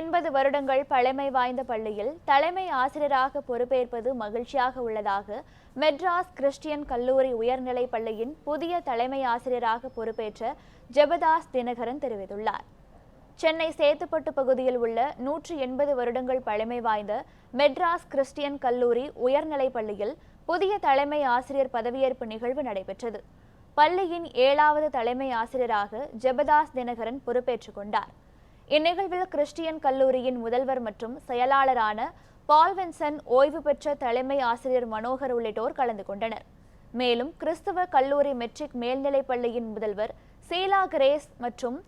எண்பது வருடங்கள் பழமை வாய்ந்த பள்ளியில் தலைமை ஆசிரியராக பொறுப்பேற்பது மகிழ்ச்சியாக உள்ளதாக மெட்ராஸ் கிறிஸ்டியன் கல்லூரி உயர்நிலைப் பள்ளியின் புதிய தலைமை ஆசிரியராக பொறுப்பேற்ற ஜெபதாஸ் தினகரன் தெரிவித்துள்ளார். சென்னை சேத்துப்பட்டு பகுதியில் உள்ள நூற்றி எண்பது வருடங்கள் பழமை வாய்ந்த மெட்ராஸ் கிறிஸ்டியன் கல்லூரி உயர்நிலைப் பள்ளியில் புதிய தலைமை ஆசிரியர் பதவியேற்பு நிகழ்வு நடைபெற்றது. பள்ளியின் ஏழாவது தலைமை ஆசிரியராக ஜெபதாஸ் தினகரன் பொறுப்பேற்றுக் கொண்டார். இந்நிகழ்வில் கிறிஸ்டியன் கல்லூரியின் முதல்வர் மற்றும் செயலாளரான பால்வென்சன் ஓய்வு பெற்ற தலைமை ஆசிரியர் மனோகர் உள்ளிட்டோர் கலந்து கொண்டனர். மேலும் கிறிஸ்துவ கல்லூரி மெட்ரிக் மேல்நிலைப் பள்ளியின் முதல்வர் சீலா கிரேஸ் மற்றும்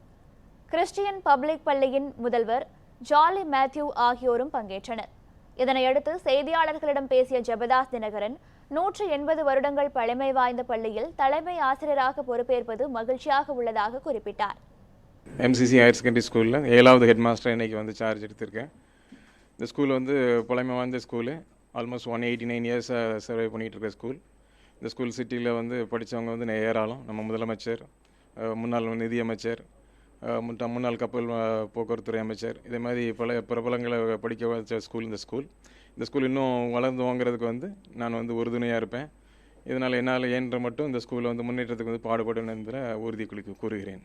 கிறிஸ்டியன் பப்ளிக் பள்ளியின் முதல்வர் ஜாலி மேத்யூ ஆகியோரும் பங்கேற்றனர். இதனையடுத்து செய்தியாளர்களிடம் பேசிய ஜெபதாஸ் தினகரன் நூற்று எண்பது வருடங்கள் பழமை வாய்ந்த பள்ளியில் தலைமை ஆசிரியராக பொறுப்பேற்பது மகிழ்ச்சியாக உள்ளதாக குறிப்பிட்டார். எம்சிசி ஹையர் செகண்டரி ஸ்கூலில் ஏழாவது ஹெட் மாஸ்டர் இன்னைக்கு வந்து சார்ஜ் எடுத்திருக்கேன். இந்த ஸ்கூல் வந்து பழமை வாய்ந்த school almost one eighty nine இயர்ஸாக சர்வே பண்ணிகிட்டு இருக்க ஸ்கூல் இந்த ஸ்கூல் சிட்டியில் வந்து படித்தவங்க வந்து ஏராளம். நம்ம முதலமைச்சர் முன்னாள் நிதியமைச்சர் முன்னாள் கப்பல் போக்குவரத்துறை அமைச்சர். இதே மாதிரி பல பிரபலங்களை படிக்க வச்ச ஸ்கூல் இந்த ஸ்கூல் இந்த ஸ்கூல் இன்னும் வளர்ந்து வாங்குறதுக்கு வந்து நான் வந்து உறுதுணையாக இருப்பேன். இதனால் என்னால் ஏன்ற மட்டும் இந்த ஸ்கூலில் வந்து முன்னேற்றத்துக்கு வந்து பாடுபடும் என்பதை உறுதி குளிக்க கூறுகிறேன்.